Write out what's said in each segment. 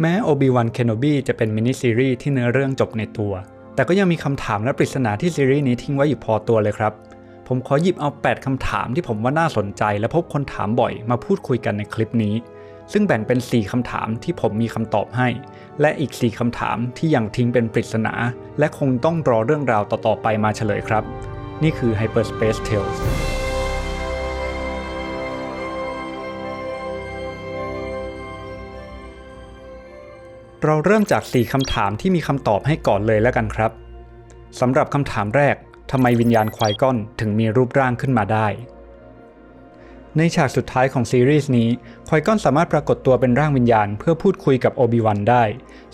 แม้ Obi-Wan Kenobi จะเป็นมินิซีรีส์ที่เนื้อเรื่องจบในตัว แต่ก็ยังมีคำถามและปริศนาที่ซีรีส์นี้ทิ้งไว้อยู่พอตัวเลยครับ ผมขอหยิบเอา 8คำถามที่ผมว่าน่าสนใจ และพบคนถามบ่อยมาพูดคุยกันในคลิปนี้ ซึ่งแบ่งเป็น 4คำถามที่ผมมีคำตอบให้ และอีก 4คำถามที่ยังทิ้งเป็นปริศนา และคงต้องรอเรื่องราวต่อๆไปมาเฉลยครับ นี่คือ Hyperspace Tales เราเริ่มจาก 4คำถามที่มีคำตอบให้ก่อนเลยแล้วกันครับสำหรับคำถามแรกทำไมวิญญาณควายก้อนถึงมีรูปร่างขึ้นมาได้ ในฉากสุดท้ายของซีรีส์นี้ควายก้อนสามารถปรากฏตัวเป็นร่างวิญญาณเพื่อพูดคุยกับโอบิวันได้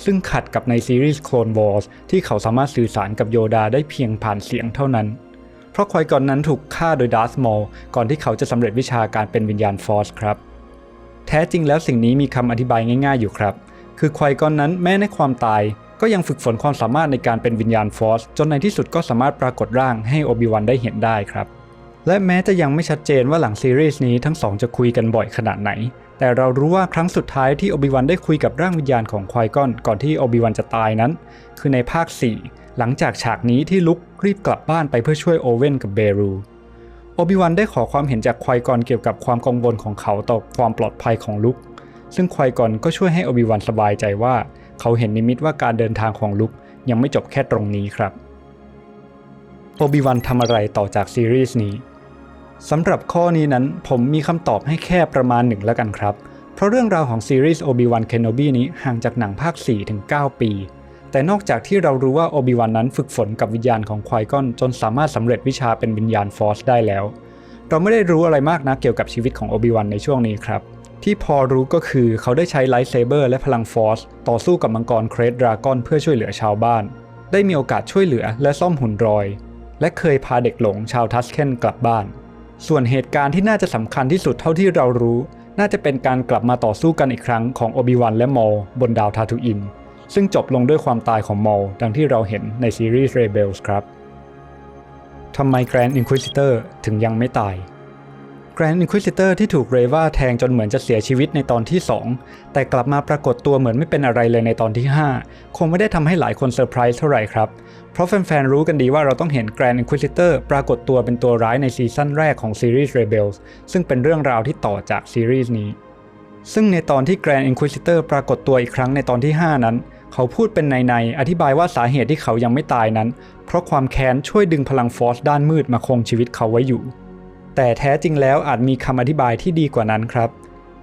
ซึ่งขัดกับในซีรีส์ Clone Wars ที่เขาสามารถสื่อสารกับโยดาได้เพียงผ่านเสียงเท่านั้น เพราะควายก้อนนั้นถูกฆ่าโดยดาร์ธมอลก่อนที่เขาจะสำเร็จวิชาการเป็นวิญญาณฟอร์สครับ แท้จริงแล้วสิ่งนี้มีคำอธิบายง่าย ๆอยู่ครับ คือควายก้อนนั้นแม้ในความตาย ก็ยังฝึกฝนความสามารถในการเป็นวิญญาณฟอสจนในที่สุดก็สามารถปรากฏร่างให้โอบิวันได้เห็นได้ครับ และแม้จะยังไม่ชัดเจนว่าหลังซีรีส์นี้ทั้งสองจะคุยกันบ่อยขนาดไหน แต่เรารู้ว่าครั้งสุดท้ายที่โอบิวันได้คุยกับร่างวิญญาณของควายก้อนก่อนที่โอบิวันจะตายนั้น คือในภาค 4 หลังจากฉากนี้ที่ลุกรีบกลับบ้านไปเพื่อช่วยโอเว่นกับเบรูโอบิวันได้ขอความเห็นจากควายกอนเกี่ยวกับความกังวลของเขาต่อความปลอดภัยของลุก ซึ่งควายกอนก็ช่วยให้อบิวันสบายใจว่า เขาเห็นนิมิตว่าการเดินทางของลุกยังไม่จบแค่ตรงนี้ครับอบิวันทำอะไรต่อจากซีรีส์นี้สำหรับข้อนี้นั้นผมมีคำตอบให้แค่ประมาณหนึ่งแล้วกันครับ เพราะเรื่องราวของซีรีส์ Obi-Wan Kenobi นี้ห่างจากหนังภาค4-9ปี แต่นอกจากที่เรารู้ว่าโอบิวันนั้นฝึกฝนกับวิญญาณของควายก้อน จนสามารถสำเร็จวิชาเป็นวิญญาณฟอร์สได้แล้ว เราไม่ได้รู้อะไรมากนะเกี่ยวกับชีวิตของโอบิวันในช่วงนี้ครับ ที่พอรู้ก็คือเขาได้ใช้ไลท์เซเบอร์และพลังฟอร์สต่อสู้กับมังกรเครดดราก้อนเพื่อช่วยเหลือชาวบ้าน ได้มีโอกาสช่วยเหลือและซ่อมหุ่นรอย และเคยพาเด็กหลงชาวทัสเคนกลับบ้าน ส่วนเหตุการณ์ที่น่าจะสำคัญที่สุดเท่าที่เรารู้ น่าจะเป็นการกลับมาต่อสู้กันอีกครั้งของโอบิวันและมอลบนดาวทาทูอิน ซึ่งจบลงด้วยความตายของมอลดังที่เราเห็นในซีรีส์ Rebels ครับทำไม Grand Inquisitor ถึงยังไม่ตาย Grand Inquisitor ที่ถูกเรวาแทงจนเหมือนจะเสียชีวิตในตอนที่ 2 แต่กลับมาปรากฏตัวเหมือนไม่เป็นอะไรเลยในตอนที่ 5 คงไม่ได้ทำให้หลายคนเซอร์ไพรส์เท่าไหร่ครับ เพราะแฟนๆ รู้กันดีว่าเราต้องเห็น Grand Inquisitor ปรากฏตัวเป็นตัวร้ายในซีซั่นแรกของซีรีส์ Rebels ซึ่งเป็นเรื่องราวที่ต่อจากซีรีส์นี้ ซึ่งในตอนที่ Grand Inquisitor ปรากฏตัวอีกครั้งในตอนที่ 5 นั้น เขาพูดเป็นในๆอธิบายว่าสาเหตุที่เขายังไม่ตายนั้น เพราะความแค้นช่วยดึงพลังฟอร์สด้านมืดมาคงชีวิตเขาไว้อยู่ แต่แท้จริงแล้วอาจมีคำอธิบายที่ดีกว่านั้นครับ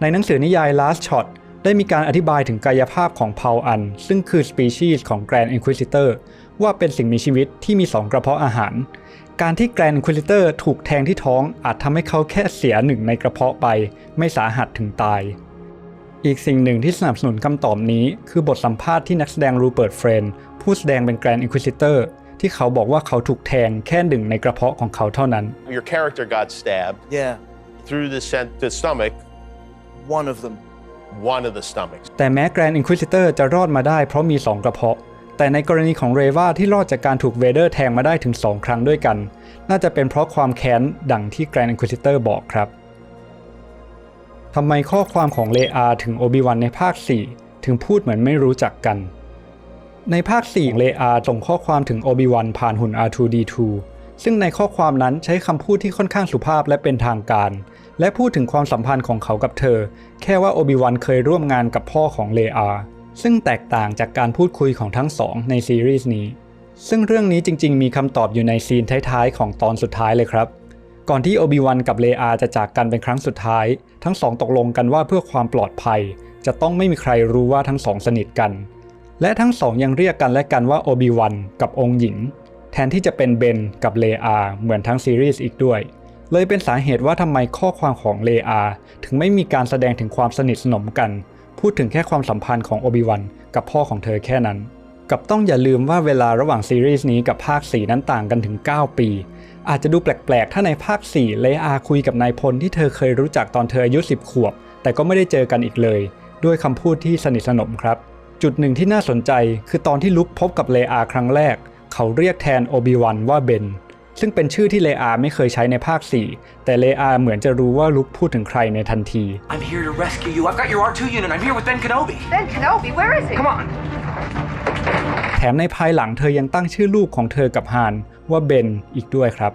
ในหนังสือนิยาย Last Shot ได้มีการอธิบายถึงกายภาพของเผาอัน ซึ่งคือสปีชีส์ของ Grand Inquisitor ว่าเป็นสิ่งมีชีวิตที่มี 2 กระเพาะอาหาร การที่ Grand Inquisitor ถูกแทงที่ท้องอาจทำให้เขาแค่เสียหนึ่งในกระเพาะไป ไม่สาหัสถึงตาย อีกสิ่งหนึ่งที่สนับสนุนคำตอบนี้ คือบทสัมภาษณ์ที่นักแสดงรูเปิร์ตเฟรนผู้แสดงเป็น Grand Inquisitor ที่เขาบอกว่าเขาถูกแทงแค่หนึ่งในกระเพาะของเขาเท่านั้น Your character got stabbed Yeah, through the, cent- the stomach, one of them. one of the stomachs. แต่แม้ Grand Inquisitor จะรอดมาได้เพราะมี2กระเพาะ แต่ในกรณีของเรวาที่รอดจากการถูกเวเดอร์แทงมาได้ถึง2ครั้งด้วยกัน น่าจะเป็นเพราะความแค้นดังที่ Grand Inquisitor บอกครับทำไมข้อความของเลอาถึงโอบิวันในภาค 4 ถึงพูดเหมือนไม่รู้จักกัน ในภาค 4 เลอาส่งข้อความถึงโอบิวันผ่านหุ่น R2D2 ซึ่งในข้อความนั้นใช้คำพูดที่ค่อนข้างสุภาพและเป็นทางการ และพูดถึงความสัมพันธ์ของเขากับเธอ แค่ว่าโอบิวันเคยร่วมงานกับพ่อของเลอาซึ่งแตกต่างจากการพูดคุยของทั้งสองในซีรีส์นี้ ซึ่งเรื่องนี้จริงๆ มีคำตอบอยู่ในซีนท้ายๆ ของตอนสุดท้ายเลยครับ ก่อนที่โอบิวันกับเลอาจะจากกันเป็นครั้งสุดท้าย ทั้งสองตกลงกันว่าเพื่อความปลอดภัย จะต้องไม่มีใครรู้ว่าทั้งสองสนิทกัน และทั้งสองยังเรียกกันและกันว่าโอบิวันกับองค์หญิง แทนที่จะเป็นเบนกับเลอาเหมือนทั้งซีรีส์อีกด้วย เลยเป็นสาเหตุว่าทำไมข้อความของเลอาถึงไม่มีการแสดงถึงความสนิทสนมกัน พูดถึงแค่ความสัมพันธ์ของโอบิวันกับพ่อของเธอแค่นั้น กับต้องอย่าลืมว่าเวลาระหว่างซีรีส์นี้กับภาค 4 นั้นต่างกันถึง 9 ปี อาจจะดูแปลกๆ ถ้าในภาค 4 เลอาคุยกับนายพลที่เธอเคยรู้จักตอนเธออายุ 10 ขวบ แต่ก็ไม่ได้เจอกันอีกเลย ด้วยคำพูดที่สนิทสนมครับ จุดหนึ่งที่น่าสนใจคือตอนที่ลุกพบกับเลอาครั้งแรก เขาเรียกแทนโอบิวันว่าเบนซึ่งเป็นชื่อที่เลอาไม่เคยใช้ในภาค 4 แต่เลอาเหมือนจะรู้ว่าลุกพูดถึงใครในทันที I'm here to rescue you. I've got your R2 unit. I'm here with Ben Kenobi. Ben Kenobi, where is he? Come on. แถมในภายหลังเธอยังตั้งชื่อลูกของเธอกับฮานว่าเบนอีกด้วยครับ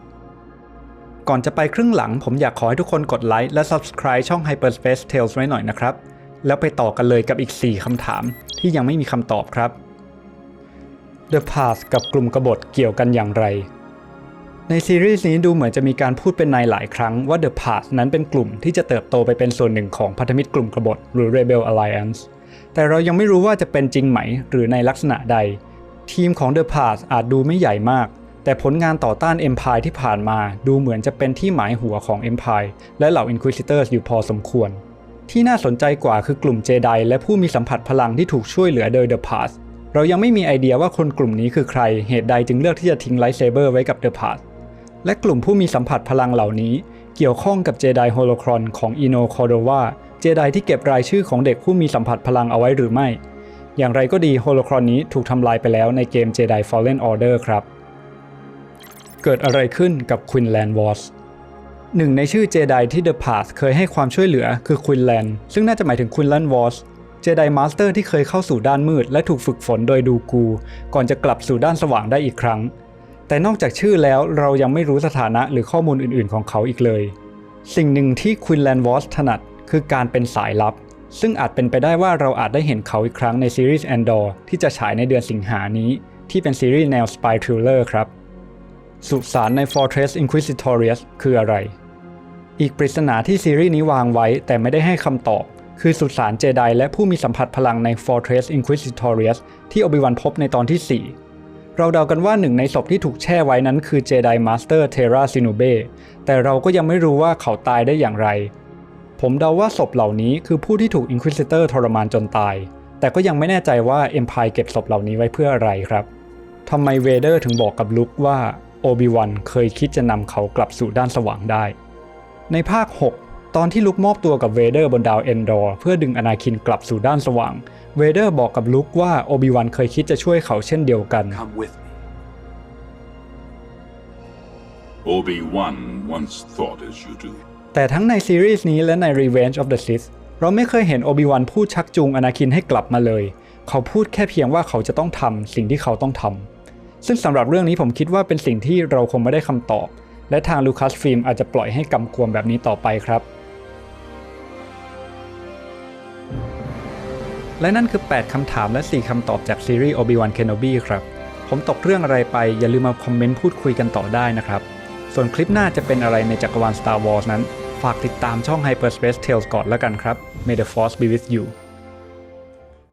ก่อนจะไปครึ่งหลังผมอยากขอให้ทุกคนกดไลค์และ Subscribe ช่อง Hyperspace Tales ไว้หน่อยนะครับ แล้วไปต่อกันเลยกับอีก 4คำถามที่ยังไม่มีคำตอบครับ The Path กับกลุ่มกบฏเกี่ยวกันอย่างไร ในซีรีส์นี้ดูเหมือนจะมีการพูดเป็นในหลายครั้งว่า The Path นั้นเป็นกลุ่มที่จะเติบโตไปเป็นส่วนหนึ่งของพันธมิตรกลุ่มกบฏหรือ Rebel Alliance แต่เรายังไม่รู้ว่าจะเป็นจริงไหมหรือในลักษณะใด ทีมของ The Path อาจดูไม่ใหญ่มากแต่ผลงานต่อต้าน Empire ที่ผ่านมาดูเหมือนจะเป็นที่หมายหัวของ Empire และเหล่า Inquisitors อยู่พอสมควร ที่น่าสนใจกว่าคือกลุ่มเจไดและผู้มีสัมผัสพลังที่ถูกช่วยเหลือโดย The Path เรายังไม่มีไอเดียว่าคนกลุ่มนี้คือใคร เหตุใดจึงเลือกที่จะทิ้งไลท์เซเบอร์ไว้กับ The Path และกลุ่มผู้มีสัมผัสพลังเหล่านี้ เกี่ยวข้องกับเจไดโฮโลครอนของอิโนคอโดวาเจไดที่เก็บรายชื่อของเด็กผู้มีสัมผัสพลังเอาไว้หรือไม่ อย่างไรก็ดีโฮโลครอนนี้ถูกทำลายไปแล้วในเกม Jedi Fallen Order ครับ เกิดอะไรขึ้นกับ Quinlan Vos หนึ่งในชื่อเจไดที่ The Path เคยให้ความช่วยเหลือคือ Quinlan ซึ่งน่าจะหมายถึง Quinlan Vos เจไดมาสเตอร์ที่เคยเข้าสู่ด้านมืดและถูกฝึกฝนโดยดูกู ก่อนจะกลับสู่ด้านสว่างได้อีกครั้ง แต่นอกจากชื่อแล้วเรายังไม่รู้สถานะหรือข้อมูลอื่น ๆ ของเขาอีกเลย สิ่งหนึ่งที่ Quinlan Vos ถนัดคือการเป็นสายลับ ซึ่งอาจเป็นไปได้ว่าเราอาจได้เห็นเขาอีกครั้งในซีรีส์ Andor ที่จะฉายในเดือนสิงหานี้ ที่เป็นซีรีส์แนว Spy Thriller ครับสุสานใน Fortress Inquisitorius คืออะไร อีกปริศนาที่ซีรีส์นี้วางไว้แต่ไม่ได้ให้คำตอบ คือสุสานเจไดและผู้มีสัมผัสพลังใน Fortress Inquisitorius ที่อบิวันพบในตอนที่ 4 เราเดากันว่าหนึ่งในศพที่ถูกแช่ไว้นั้นคือเจไดมาสเตอร์เทราซินูเบแต่เราก็ยังไม่รู้ว่าเขาตายได้อย่างไร ผมเดาว่าศพเหล่านี้คือผู้ที่ถูก Inquisitor ทรมานจนตาย แต่ก็ยังไม่แน่ใจว่า Empire เก็บศพเหล่านี้ไว้เพื่ออะไรครับทำไมเวเดอร์ถึงบอกกับลุคว่าโอบิวันเคยคิดจะนำเขากลับสู่ด้านสว่างได้ ในภาค 6 ตอนที่ลุกมอบตัวกับเวเดอร์บนดาวเอนดอร์เพื่อดึงอนาคินกลับสู่ด้านสว่าง เวเดอร์บอกกับลุกว่าโอบิวันเคยคิดจะช่วยเขาเช่นเดียวกัน Come with me. Obi-Wan once thought as you do. แต่ทั้งในซีรีส์นี้และใน Revenge of the Sith เราไม่เคยเห็นโอบิวันพูดชักจูงอนาคินให้กลับมาเลย เขาพูดแค่เพียงว่าเขาจะต้องทำสิ่งที่เขาต้องทำซึ่งสำหรับเรื่องนี้ผมคิดว่าเป็นสิ่งที่เราคงไม่ได้คำตอบ และทางลูคัสฟิล์มอาจจะปล่อยให้กำกวมแบบนี้ต่อไปครับ และนั่นคือ 8คำถามและ 4คำตอบจากซีรีส์ Obi-Wan Kenobi ครับ ผมตกเรื่องอะไรไปอย่าลืมมาคอมเมนต์พูดคุยกันต่อได้นะครับ ส่วนคลิปหน้าจะเป็นอะไรในจักรวาล Star Wars นั้น ฝากติดตามช่อง Hyperspace Tales ก่อนแล้วกันครับ May the Force be with you